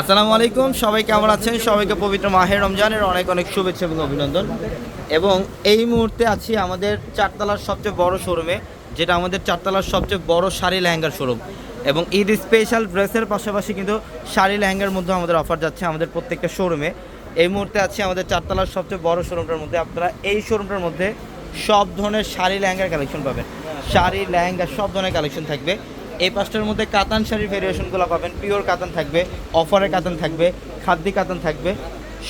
আসসালামু আলাইকুম, সবাই কেমন আছেন? সবাইকে পবিত্র মাহের রমজানের অনেক অনেক শুভেচ্ছা এবং অভিনন্দন। এবং এই মুহূর্তে আছি আমাদের চারতলার সবচেয়ে বড় শোরুমে, যেটা আমাদের চারতলার সবচেয়ে বড় শাড়ি লেহেঙ্গার শোরুম। এবং ঈদ স্পেশাল ড্রেসের পাশাপাশি কিন্তু শাড়ি লেহেঙ্গার মধ্যে আমাদের অফার যাচ্ছে আমাদের প্রত্যেকটা শোরুমে। এই মুহূর্তে আছি আমাদের চারতলার সবচেয়ে বড় শোরুমটার মধ্যে। আপনারা এই শোরুমটার মধ্যে সব ধরনের শাড়ি লেহেঙ্গার কালেকশন পাবেন। শাড়ি, লেহেঙ্গা, সব ধরনের কালেকশন থাকবে। এই পাঁচটার মধ্যে কাতান শাড়ির ভেরিয়েশনগুলো পাবেন। পিওর কাতান থাকবে অফারের কাতান থাকবে, খাদ্যি কাতান থাকবে।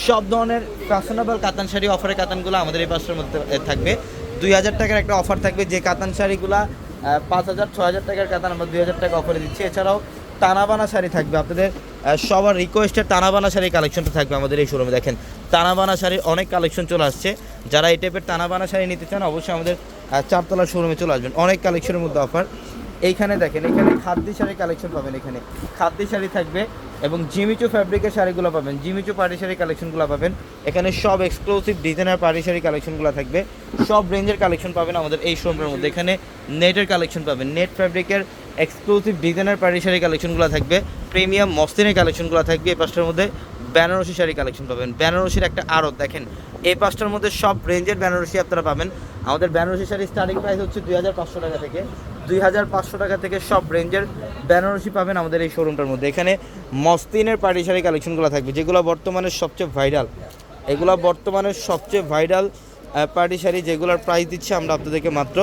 সব ধরনের ফ্যাশনেবল কাতান শাড়ি অফারের কাতানগুলো আমাদের এই পাঁচটার মধ্যে থাকবে। দুই হাজার টাকার একটা অফার থাকবে যে কাতান শাড়িগুলা পাঁচ হাজার ছ হাজার টাকার কাতান আমরা দুই হাজার টাকা অফারে দিচ্ছি। এছাড়াও টানাবানা শাড়ি থাকবে আপনাদের সবার রিকোয়েস্টের টানাবানা শাড়ি কালেকশনটা থাকবে আমাদের এই শোরুমে দেখেন টানাবানা শাড়ির অনেক কালেকশন চলে আসছে। যারা এই টাইপের টানাবানা শাড়ি নিতে চান, অবশ্যই আমাদের চারতলা শোরুমে চলে আসবেন। অনেক কালেকশনের মধ্যে অফার এইখানে দেখেন, এখানে খাদ্যি শাড়ি কালেকশন পাবেন এখানে। খাদ্যি শাড়ি থাকবে এবং জিমিচু ফ্যাব্রিকের শাড়িগুলো পাবেন। জিমিচু পাটি শাড়ি কালেকশনগুলো পাবেন। এখানে সব এক্সক্লুসিভ ডিজাইনার পাটি শাড়ি কালেকশনগুলো থাকবে। সব রেঞ্জের কালেকশন পাবেন আমাদের এই শোরুমের মধ্যে। এখানে নেটের কালেকশন পাবেন। নেট ফ্যাব্রিকের এক্সক্লুসিভ ডিজাইনার পাটি শাড়ি কালেকশনগুলো থাকবে। প্রিমিয়াম মস্তিনের কালেকশনগুলো থাকবে। এই পাঁচটার মধ্যে বেনারসি শাড়ি কালেকশন পাবেন। বেনারসির একটা আড়ত, দেখেন। এই পাঁচটার মধ্যে সব রেঞ্জের বেনারসি আপনারা পাবেন। আমাদের বেনারসি শাড়ি স্টার্টিং প্রাইস হচ্ছে দুই টাকা থেকে। দুই হাজার পাঁচশো টাকা থেকে সব রেঞ্জের বেনারসি পাবেন আমাদের এই শোরুমটার মধ্যে। এখানে মস্তিনের পাটি শাড়ি কালেকশনগুলো থাকবে, যেগুলো বর্তমানে সবচেয়ে ভাইরাল এগুলো বর্তমানে সবচেয়ে ভাইরাল পাটি শাড়ি যেগুলোর প্রাইস দিচ্ছে আমরা আপনাদেরকে মাত্র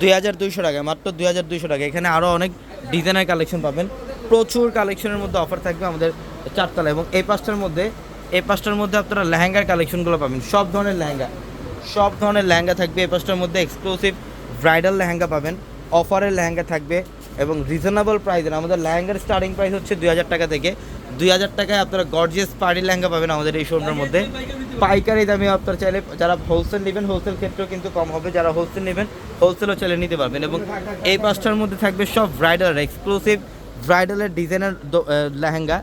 দুই হাজার দুইশো টাকা মাত্র দুই হাজার দুইশো টাকা এখানে আরও অনেক ডিজাইনের কালেকশন পাবেন। প্রচুর কালেকশনের মধ্যে অফার থাকবে আমাদের চারতলা এবং এই পাঁচটার মধ্যে, এই পাঁচটার মধ্যে আপনারা লেহেঙ্গার কালেকশনগুলো পাবেন। সব ধরনের লেহেঙ্গা, সব ধরনের লেহেঙ্গা থাকবে এই পাঁচটার মধ্যে এক্সক্লুসিভ ব্রাইডাল লেহেঙ্গা পাবেন, অফারের লেহেঙ্গা থাকবে এবং রিজনেবল প্রাইসের আমাদের লেহেঙ্গার স্টার্টিং প্রাইস হচ্ছে দুই হাজার টাকা থেকে। দুই হাজার টাকায় আপনারা গর্জিয়াস পার্টি লেহেঙ্গা পাবেন আমাদের এই শোরুমের মধ্যে। পাইকারি দামে আপনারা চাইলে, যারা হোলসেল নেবেন হোলসেল ক্ষেত্রেও কিন্তু কম হবে। যারা হোলসেল নেবেন হোলসেলও চাইলে নিতে পারবেন এবং এই পাঁচটার মধ্যে থাকবে সব ব্রাইডাল এক্সক্লুসিভ ব্রাইডালের ডিজাইনার লেহেঙ্গা।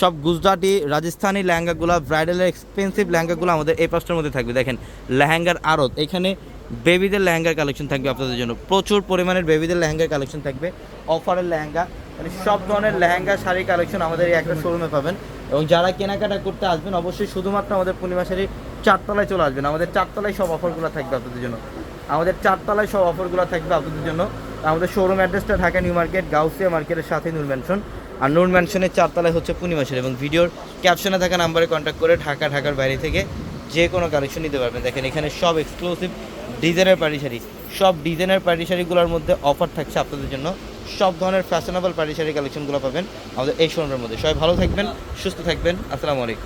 সব গুজরাটি, রাজস্থানি লেহেঙ্গাগুলো, ব্রাইডালের এক্সপেন্সিভ লেহেঙ্গাগুলো আমাদের এই পাঁচটার মধ্যে থাকবে। দেখেন, লেহেঙ্গার আড়ত। এখানে বেবিদের লেহেঙ্গার কালেকশন থাকবে আপনাদের জন্য। প্রচুর পরিমাণের বেবিদের লেহেঙ্গার কালেকশন থাকবে। অফারের লেহেঙ্গা মানে সব ধরনের লেহেঙ্গা, শাড়ি কালেকশন আমাদের এই একটা শোরুমে পাবেন। এবং যারা কেনাকাটা করতে আসবেন, অবশ্যই শুধুমাত্র আমাদের পূর্ণিমা শাড়ি চারতলায় চলে আসবেন। আমাদের চারতলায় সব অফারগুলো থাকবে আপনাদের জন্য। আমাদের চারতলায় সব অফারগুলো থাকবে আপনাদের জন্য। আমাদের শোরুম অ্যাড্রেসটা ঢাকা নিউ মার্কেট, গাউসিয়া মার্কেটের সাথে নূর আর নূর ম্যানশনের চারতলায় হচ্ছে পূর্ণিমাসের এবং ভিডিওর ক্যাপশনে থাকা নাম্বারে কন্ট্যাক্ট করে ঢাকা, ঢাকার বাইরে থেকে যে কোনো কালেকশন নিতে পারবেন। দেখেন, এখানে সব এক্সক্লুসিভ ডিজাইনের পাটি শাড়ি, সব ডিজাইনের পাটি শাড়িগুলোর মধ্যে অফার থাকছে আপনাদের জন্য। সব ধরনের ফ্যাশনেবল পাটি শাড়ি কালেকশনগুলো পাবেন আমাদের এই শোরুমের মধ্যে। সবাই ভালো থাকবেন, সুস্থ থাকবেন। আসসালামু আলাইকুম।